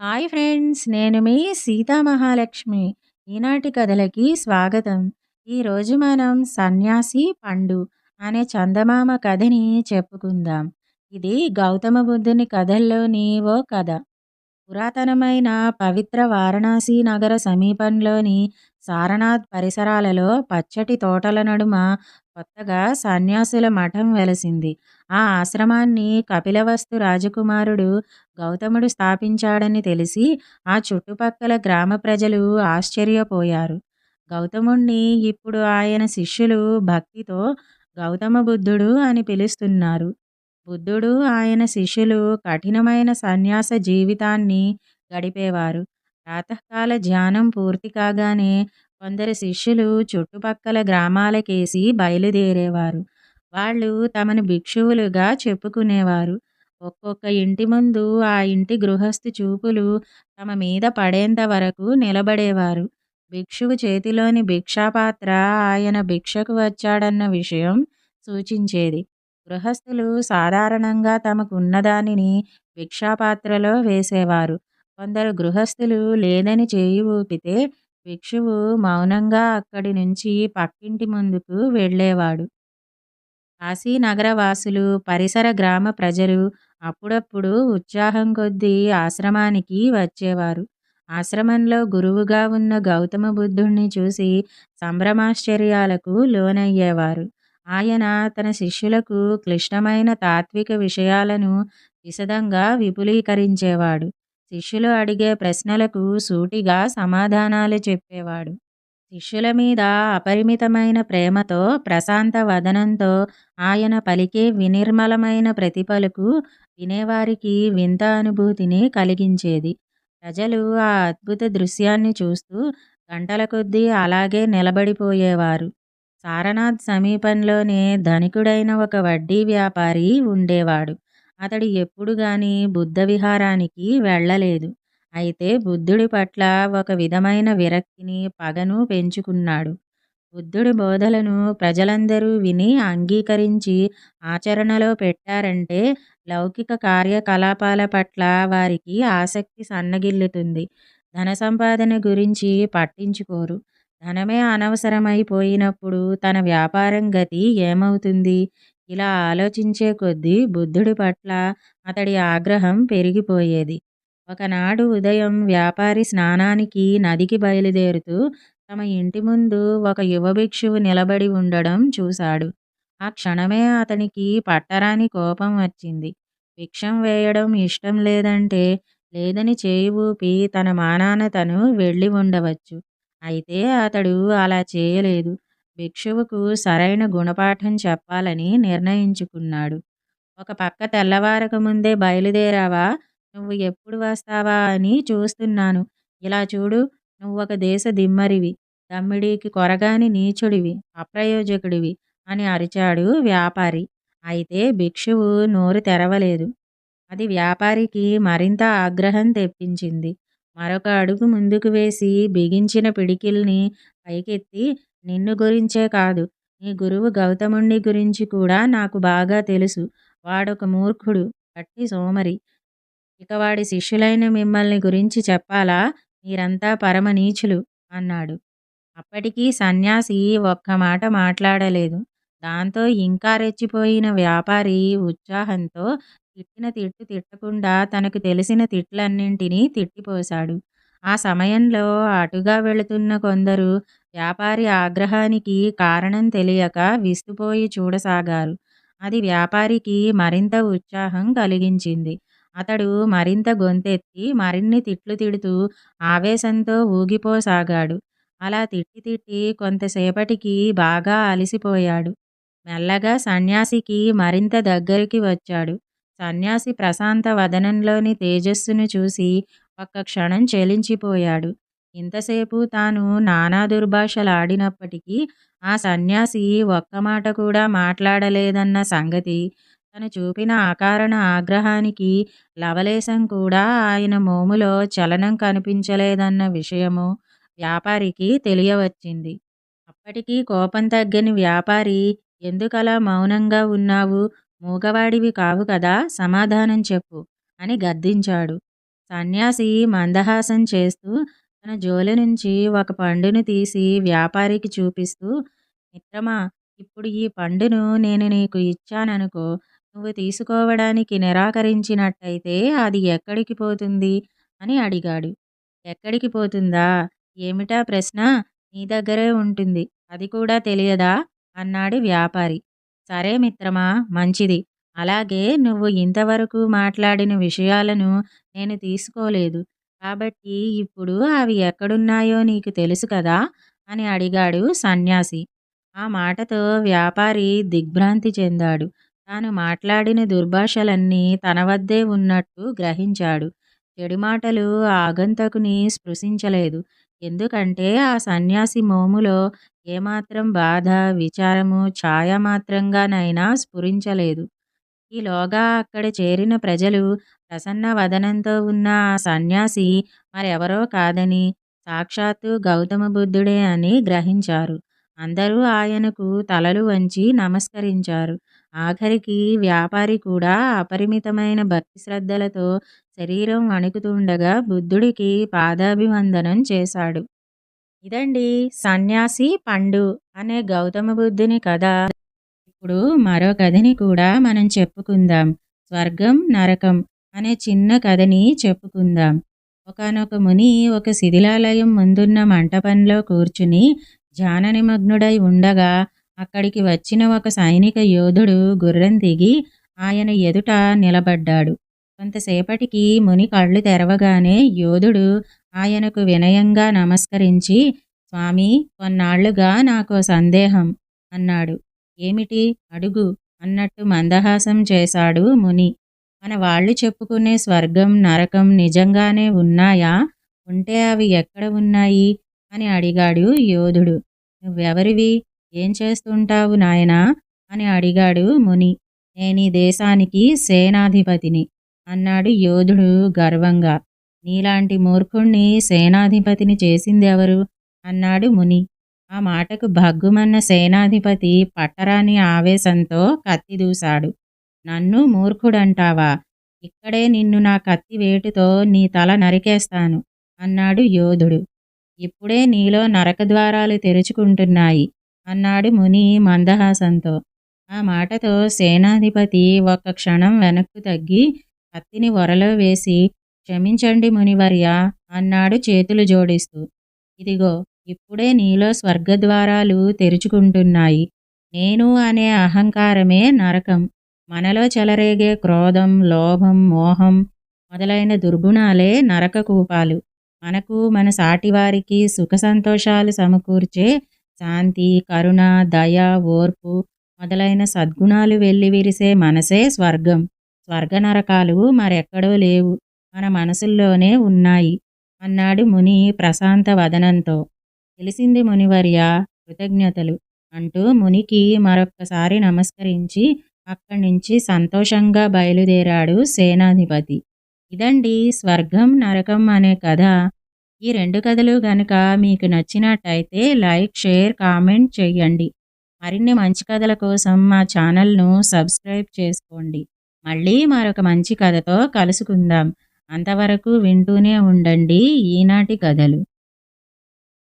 Hi friends నేను మీ సీతా మహాలక్ష్మి. ఈనాటి కథలకి స్వాగతం. ఈరోజు మనం సన్యాసి పండు అనే చందమామ కథని చెప్పుకుందాం. ఇది గౌతమ బుద్ధుని కథల్లోని ఓ కథ. పురాతనమైన పవిత్ర వారణాసి నగర సమీపంలోని సారనాథ్ పరిసరాలలో పచ్చటి తోటల నడుమ కొత్తగా సన్యాసుల మఠం వెలసింది. ఆ ఆశ్రమాన్ని కపిలవస్తు రాజకుమారుడు గౌతముడు స్థాపించాడని తెలిసి ఆ చుట్టుపక్కల గ్రామ ప్రజలు ఆశ్చర్యపోయారు. గౌతముణ్ణి ఇప్పుడు ఆయన శిష్యులు భక్తితో గౌతమ బుద్ధుడు అని పిలుస్తున్నారు. బుద్ధుడు ఆయన శిష్యులు కఠినమైన సన్యాస జీవితాన్ని గడిపేవారు. ప్రాతకాల ధ్యానం పూర్తి కాగానే కొందరు శిష్యులు చుట్టుపక్కల గ్రామాలకేసి బయలుదేరేవారు. వాళ్ళు తమను భిక్షువులుగా చెప్పుకునేవారు. ఒక్కొక్క ఇంటి ముందు ఆ ఇంటి గృహస్థు చూపులు తమ మీద పడేంత వరకు నిలబడేవారు. భిక్షువు చేతిలోని భిక్షాపాత్ర ఆయన భిక్షకు వచ్చాడన్న విషయం సూచించేది. గృహస్థులు సాధారణంగా తమకు ఉన్నదానిని భిక్షాపాత్రలో వేసేవారు. కొందరు గృహస్థులు లేదని చేయి ఊపితే భిక్షువు మౌనంగా అక్కడి నుంచి పక్కింటి ముందుకు వెళ్ళేవాడు. కాశీనగర వాసులు పరిసర గ్రామ ప్రజలు అప్పుడప్పుడు ఉత్సాహం కొద్దీ ఆశ్రమానికి వచ్చేవారు. ఆశ్రమంలో గురువుగా ఉన్న గౌతమ బుద్ధుణ్ణి చూసి సంభ్రమాశ్చర్యాలకు లోనయ్యేవారు. ఆయన తన శిష్యులకు క్లిష్టమైన తాత్విక విషయాలను విశదంగా విపులీకరించేవాడు. శిష్యులు అడిగే ప్రశ్నలకు సూటిగా సమాధానాలు చెప్పేవాడు. శిష్యుల మీద అపరిమితమైన ప్రేమతో ప్రశాంత వదనంతో ఆయన పలికే వినిర్మలమైన ప్రతిపలుకు వినేవారికి వింత అనుభూతిని కలిగించేది. ప్రజలు ఆ అద్భుత దృశ్యాన్ని చూస్తూ గంటల కొద్దీ అలాగే నిలబడిపోయేవారు. సారనాథ్ సమీపంలోనే ధనికుడైన ఒక వడ్డీ వ్యాపారి ఉండేవాడు. అతడు ఎప్పుడు గాని బుద్ధ విహారానికి వెళ్ళలేదు. అయితే బుద్ధుడి పట్ల ఒక విధమైన విరక్తిని పగను పెంచుకున్నాడు. బుద్ధుడి బోధలను ప్రజలందరూ విని అంగీకరించి ఆచరణలో పెట్టారంటే లౌకిక కార్యకలాపాల పట్ల వారికి ఆసక్తి సన్నగిల్లుతుంది. ధన సంపాదన గురించి పట్టించుకోరు. ధనమే అనవసరమైపోయినప్పుడు తన వ్యాపారం గతి ఏమవుతుంది? ఇలా ఆలోచించే కొద్దీ బుద్ధుడి పట్ల అతడి ఆగ్రహం పెరిగిపోయేది. ఒకనాడు ఉదయం వ్యాపారి స్నానానికి నదికి బయలుదేరుతూ తమ ఇంటి ముందు ఒక యువ భిక్షువు నిలబడి ఉండడం చూశాడు. ఆ క్షణమే అతనికి పట్టరాని కోపం వచ్చింది. భిక్షం వేయడం ఇష్టం లేదంటే లేదని చేయి ఊపి తన మానాన తను వెళ్ళి ఉండవచ్చు. అయితే అతడు అలా చేయలేదు. భిక్షువుకు సరైన గుణపాఠం చెప్పాలని నిర్ణయించుకున్నాడు. ఒక పక్క తెల్లవారక ముందే బయలుదేరావా? నువ్వు ఎప్పుడు వస్తావా అని చూస్తున్నాను. ఇలా చూడు నువ్వు ఒక దేశ దిమ్మరివి దమ్మిడికి కొరగాని నీచుడివి అప్రయోజకుడివి అని అరిచాడు వ్యాపారి. అయితే భిక్షువు నోరు తెరవలేదు. అది వ్యాపారికి మరింత ఆగ్రహం తెప్పించింది. మరొక అడుగు ముందుకు వేసి బిగించిన పిడికిల్ని పైకెత్తి నిన్ను గురించే కాదు నీ గురువు గౌతముణ్ణి గురించి కూడా నాకు బాగా తెలుసు. వాడొక మూర్ఖుడు అట్టి సోమరి. ఇక వాడి శిష్యులైన మిమ్మల్ని గురించి చెప్పాలా? మీరంతా పరమ నీచులు అన్నాడు. అప్పటికీ సన్యాసి ఒక్క మాట మాట్లాడలేదు. దాంతో ఇంకా రెచ్చిపోయిన వ్యాపారి ఉత్సాహంతో తిట్టిన తిట్టు తిట్టకుండా తనకు తెలిసిన తిట్లన్నింటినీ తిట్టిపోశాడు. ఆ సమయంలో అటుగా వెళుతున్న కొందరు వ్యాపారి ఆగ్రహానికి కారణం తెలియక విస్తుపోయి చూడసాగారు. అది వ్యాపారికి మరింత ఉత్సాహం కలిగించింది. అతడు మరింత గొంతెత్తి మరిన్ని తిట్లు తిడుతూ ఆవేశంతో ఊగిపోసాగాడు. అలా తిట్టి తిట్టి కొంతసేపటికి బాగా అలసిపోయాడు. మెల్లగా సన్యాసికి మరింత దగ్గరికి వచ్చాడు. సన్యాసి ప్రశాంత వదనంలోని తేజస్సును చూసి ఒక్క క్షణం చెలించిపోయాడు. ఇంతసేపు తాను నానా దుర్భాషలాడినప్పటికీ ఆ సన్యాసి ఒక్క మాట కూడా మాట్లాడలేదన్న సంగతి. తను చూపిన అకారణ ఆగ్రహానికి లవలేశం కూడా ఆయన మోములో చలనం కనిపించలేదన్న విషయము వ్యాపారికి తెలియవచ్చింది. అప్పటికీ కోపం తగ్గని వ్యాపారి ఎందుకలా మౌనంగా ఉన్నావు? మూగవాడివి కావు కదా సమాధానం చెప్పు అని గద్దించాడు. సన్యాసి మందహాసం చేస్తూ తన జోలి నుంచి ఒక పండును తీసి వ్యాపారికి చూపిస్తూ మిత్రమా ఇప్పుడు ఈ పండును నేను నీకు ఇచ్చాననుకో నువ్వు తీసుకోవడానికి నిరాకరించినట్టయితే అది ఎక్కడికి పోతుంది? అని అడిగాడు. ఎక్కడికి పోతుందా? ఏమిటా ప్రశ్న? నీ దగ్గరే ఉంటుంది. అది కూడా తెలియదా? అన్నాడు వ్యాపారి. సరే మిత్రమా మంచిది. అలాగే నువ్వు ఇంతవరకు మాట్లాడిన విషయాలను నేను తీసుకోలేదు. కాబట్టి ఇప్పుడు అవి ఎక్కడున్నాయో నీకు తెలుసు కదా అని అడిగాడు సన్యాసి. ఆ మాటతో వ్యాపారి దిగ్భ్రాంతి చెందాడు. తాను మాట్లాడిన దుర్భాషలన్నీ తన వద్దే ఉన్నట్టు గ్రహించాడు. చెడు మాటలు ఆగంతకుని స్పృశించలేదు. ఎందుకంటే ఆ సన్యాసి మోములో ఏమాత్రం బాధ విచారము ఛాయామాత్రంగానైనా స్ఫురించలేదు. ఈలోగా అక్కడ చేరిన ప్రజలు ప్రసన్న వదనంతో ఉన్న ఆ సన్యాసి మరెవరో కాదని సాక్షాత్తు గౌతమ బుద్ధుడే అని గ్రహించారు. అందరూ ఆయనకు తలలు వంచి నమస్కరించారు. ఆఖరికి వ్యాపారి కూడా అపరిమితమైన భక్తి శ్రద్ధలతో శరీరం వణుకుతుండగా బుద్ధుడికి పాదాభివందనం చేశాడు. ఇదండి సన్యాసి పండు అనే గౌతమ బుద్ధుని కథ. ఇప్పుడు మరో కథని కూడా మనం చెప్పుకుందాం. స్వర్గం నరకం. అనే చిన్న కథని చెప్పుకుందాం. ఒకనొక ముని ఒక శిథిలాలయం ముందున్న మంటపంలో కూర్చుని ధ్యాన నిమగ్నుడై ఉండగా అక్కడికి వచ్చిన ఒక సైనిక యోధుడు గుర్రం దిగి ఆయన ఎదుట నిలబడ్డాడు. కొంతసేపటికి ముని కళ్ళు తెరవగానే యోధుడు ఆయనకు వినయంగా నమస్కరించి స్వామి కొన్నాళ్ళుగా నాకు సందేహం అన్నాడు. ఏమిటి? అడుగు అన్నట్టు మందహాసం చేశాడు ముని. మన వాళ్ళు చెప్పుకునే స్వర్గం నరకం నిజంగానే ఉన్నాయా? ఉంటే అవి ఎక్కడ ఉన్నాయి? అని అడిగాడు యోధుడు. నువ్వెవరివి? ఏం చేస్తుంటావు నాయనా? అని అడిగాడు ముని. నేను దేశానికి సేనాధిపతిని అన్నాడు యోధుడు గర్వంగా. నీలాంటి మూర్ఖుణ్ణి సేనాధిపతిని చేసిందెవరు? అన్నాడు ముని. ఆ మాటకు భగ్గుమన్న సేనాధిపతి పట్టరాని ఆవేశంతో కత్తి దూశాడు. నన్ను మూర్ఖుడంటావా? ఇక్కడే నిన్ను నా కత్తి వేటుతో నీ తల నరికేస్తాను అన్నాడు యోధుడు. ఇప్పుడే నీలో నరకద్వారాలు తెరుచుకుంటున్నాయి అన్నాడు ముని మందహాసంతో. ఆ మాటతో సేనాధిపతి ఒక్క క్షణం వెనక్కు తగ్గి కత్తిని వరలో వేసి క్షమించండి మునివర్య అన్నాడు చేతులు జోడిస్తూ. ఇదిగో ఇప్పుడే నీలో స్వర్గద్వారాలు తెరుచుకుంటున్నాయి నేను అనే అహంకారమే నరకం. మనలో చెలరేగే క్రోధం లోభం మోహం మొదలైన దుర్గుణాలే నరక కూపాలు. మనకు మన సాటివారికి సుఖ సంతోషాలు సమకూర్చే శాంతి కరుణ దయ ఓర్పు మొదలైన సద్గుణాలు వెల్లివిరిసే మనసే స్వర్గం. స్వర్గ నరకాలు మరెక్కడో లేవు. మన మనసుల్లోనే ఉన్నాయి. అన్నాడు ముని ప్రశాంత వదనంతో. తెలిసింది మునివర్య కృతజ్ఞతలు అంటూ మునికి మరొక్కసారి నమస్కరించి అక్కడి నుంచి సంతోషంగా బయలుదేరాడు సేనాధిపతి. ఇదండి స్వర్గం నరకం అనే కథ. ఈ రెండు కథలు కనుక మీకు నచ్చినట్టయితే లైక్ షేర్ కామెంట్ చేయండి మరిన్ని మంచి కథల కోసం మా ఛానల్ను సబ్స్క్రైబ్ చేసుకోండి. మళ్ళీ మరొక మంచి కథతో కలుసుకుందాం. అంతవరకు వింటూనే ఉండండి ఈనాటి కథలు.